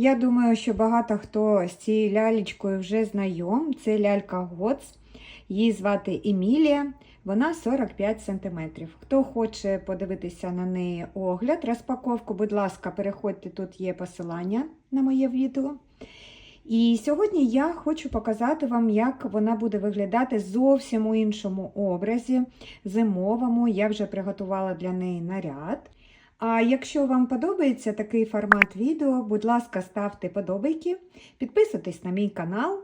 Я думаю, що багато хто з цією лялечкою вже знайом. Це лялька Гоц. Її звати Емілія. Вона 45 см. Хто хоче подивитися на неї огляд, розпаковку, будь ласка, переходьте, тут є посилання на моє відео. І сьогодні я хочу показати вам, як вона буде виглядати зовсім у іншому образі, зимовому. Я вже приготувала для неї наряд. А якщо вам подобається такий формат відео, будь ласка, ставте подобайки, підписуйтесь на мій канал.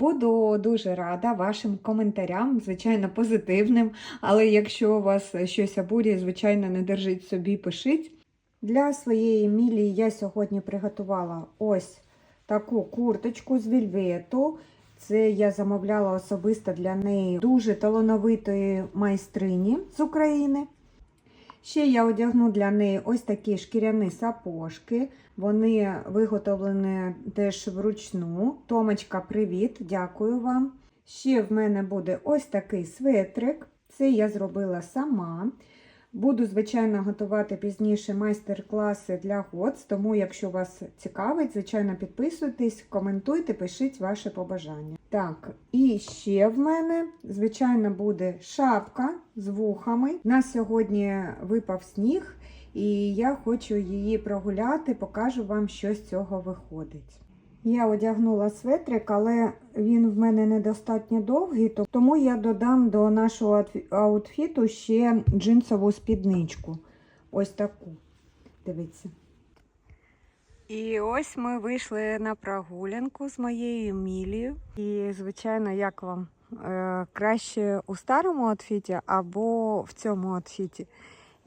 Буду дуже рада вашим коментарям, звичайно, позитивним. Але якщо у вас щось обурює, звичайно, не держіть собі, пишіть. Для своєї мілії я сьогодні приготувала ось таку курточку з вільвету. Це я замовляла особисто для неї дуже талановитої майстрині з України. Ще я одягну для неї ось такі шкіряні сапожки. Вони виготовлені теж вручну. Томочка, привіт, дякую вам. Ще в мене буде ось такий светрик. Це я зробила сама. Буду, звичайно, готувати пізніше майстер-класи для ГОЦ, тому, якщо вас цікавить, звичайно, підписуйтесь, коментуйте, пишіть ваші побажання. Так, і ще в мене, звичайно, буде шапка з вухами. У нас сьогодні випав сніг, і я хочу її прогуляти, покажу вам, що з цього виходить. Я одягнула светрик, але він в мене недостатньо довгий, тому я додам до нашого аутфіту ще джинсову спідничку. Ось таку. Дивіться. І ось ми вийшли на прогулянку з моєю Емілією. І, звичайно, як вам? Е, краще у старому аутфіті або в цьому аутфіті?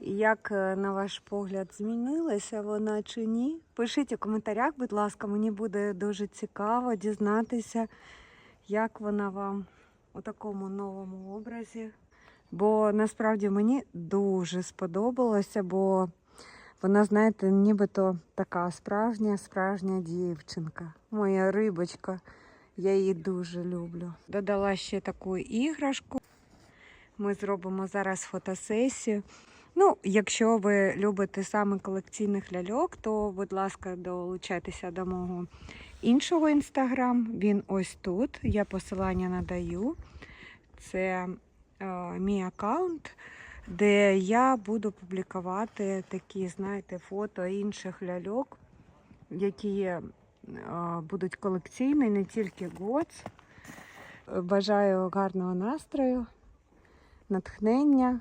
Як, е, на ваш погляд, змінилася вона чи ні? Пишіть у коментарях, будь ласка, мені буде дуже цікаво дізнатися, як вона вам у такому новому образі. Бо насправді мені дуже сподобалося, бо вона, знаєте, нібито така справжня, справжня дівчинка. Моя рибочка. Я її дуже люблю. Додала ще таку іграшку. Ми зробимо зараз фотосесію. Ну, якщо ви любите саме колекційних ляльок, то, будь ласка, долучайтеся до мого іншого інстаграм. Він ось тут. Я посилання надаю. Це е, мій аккаунт, де я буду публікувати такі, знаєте, фото інших ляльок, які е, будуть колекційні, не тільки ГОЦ. Бажаю гарного настрою, натхнення